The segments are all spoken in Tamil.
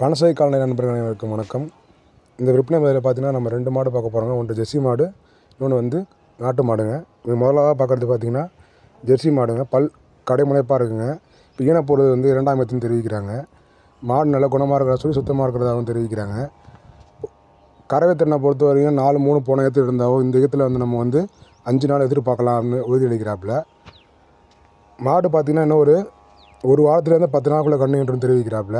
பனசை கால்நடை நண்பர்கள் அனைவருக்கும் வணக்கம். இந்த விற்பனை முறையில் பார்த்தீங்கன்னா நம்ம ரெண்டு மாடு பார்க்க போகிறோங்க ஒன்று ஜெர்சி மாடு இன்னொன்று வந்து நாட்டு மாடுங்க. இது முதலாக பார்க்குறது பார்த்திங்கன்னா ஜெர்சி மாடுங்க. பல் கடைமுனைப்பாக இருக்குங்க. இப்போ ஈனப்பொருள் வந்து இரண்டாம் இடத்துன்னு தெரிவிக்கிறாங்க. மாடு நல்ல குணமாக இருக்கிறதா சொல்லி சுத்தமாக இருக்கிறதாகவும் தெரிவிக்கிறாங்க. கறவை திறனை பொறுத்த வரைக்கும் நாலு மூணு போன இடத்துல இருந்தாவோ இந்த இடத்துல வந்து நம்ம வந்து அஞ்சு நாள் எதிர்பார்க்கலாம்னு உறுதியளிக்கிறாப்புல மாடு பார்த்திங்கன்னா இன்னும் ஒரு ஒரு வாரத்துலேருந்து பத்து நாளுக்குள்ளே கண்ணுன்றும் தெரிவிக்கிறாப்புல.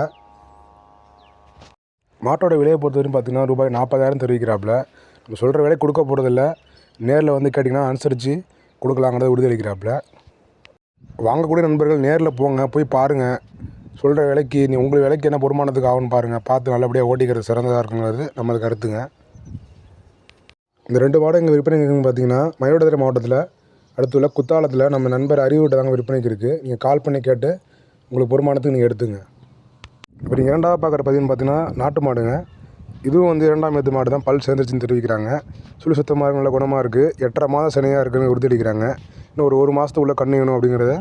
மாட்டோட விலையை பொறுத்த வரைக்கும் பார்த்தீங்கன்னா ரூபாய் நாற்பதாயிரம் தெரிவிக்கிறாப்புல. நம்ம சொல்கிற விலை கொடுக்க போகிறதில்ல நேரில் வந்து கேட்டிங்கன்னா அனுசரித்து கொடுக்கலாங்கிறத உறுதியளிக்கிறாப்புல. வாங்கக்கூடிய நண்பர்கள் நேரில் போங்க போய் பாருங்கள் சொல்கிற விலைக்கு நீ உங்கள் விலைக்கு என்ன பொறுமானத்துக்கு ஆகும்னு பாருங்கள் பார்த்து நல்லபடியாக ஓட்டிக்கிறது சிறந்ததாக இருக்குங்கிறது நமது கருத்துங்க. இந்த ரெண்டு மாடம் எங்கள் விற்பனைக்கு இருக்குன்னு பார்த்தீங்கன்னா மயிலாடுதுறை மாவட்டத்தில் அடுத்துள்ள குத்தாலத்தில் நம்ம நண்பர் அறிவுகிட்ட தாங்க விற்பனைக்கு இருக்குது நீங்கள் கால் பண்ணி கேட்டு உங்களுக்கு பொறுமானத்துக்கு நீங்கள் எடுத்துங்க. இப்போ நீங்கள் இரண்டாவது பார்க்குற பதிவுன்னு பார்த்தீங்கன்னா நாட்டு மாடுங்க. இதுவும் வந்து இரண்டாம் ஏத்து மாடு தான். பல் சேர்ந்துருச்சுன்னு தெரிவிக்கிறாங்க. சுழி சுத்தமாக நல்ல குணமாக இருக்குது எட்டரை மாதம் சனியாக இருக்குன்னு உறுதியளிக்கிறாங்க. இன்னும் ஒரு ஒரு மாதத்துக்குள்ளே கண்ணு வேணும் அப்படிங்கிறத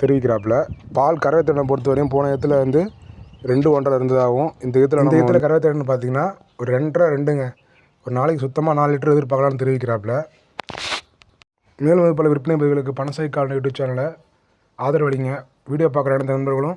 தெரிவிக்கிறாப்புல. பால் கறவைத்திறனை பொறுத்த வரையும் போன இடத்துல வந்து ரெண்டு ஒன்றரை இருந்ததாகவும் இந்த இடத்துல இந்த இடத்துல கறவைத்திறன் பார்த்தீங்கன்னா ஒரு ரெண்டரை ரெண்டுங்க. ஒரு நாளைக்கு சுத்தமாக நாலு லிட்டர் எதிர்பார்க்கலாம்னு தெரிவிக்கிறாப்புல. மேலும் இது பல விற்பனை பதிவுகளுக்கு பணசை கால் யூடியூப் சேனலை ஆதரவளிங்க. வீடியோ பார்க்குற அனைத்து நண்பர்களும்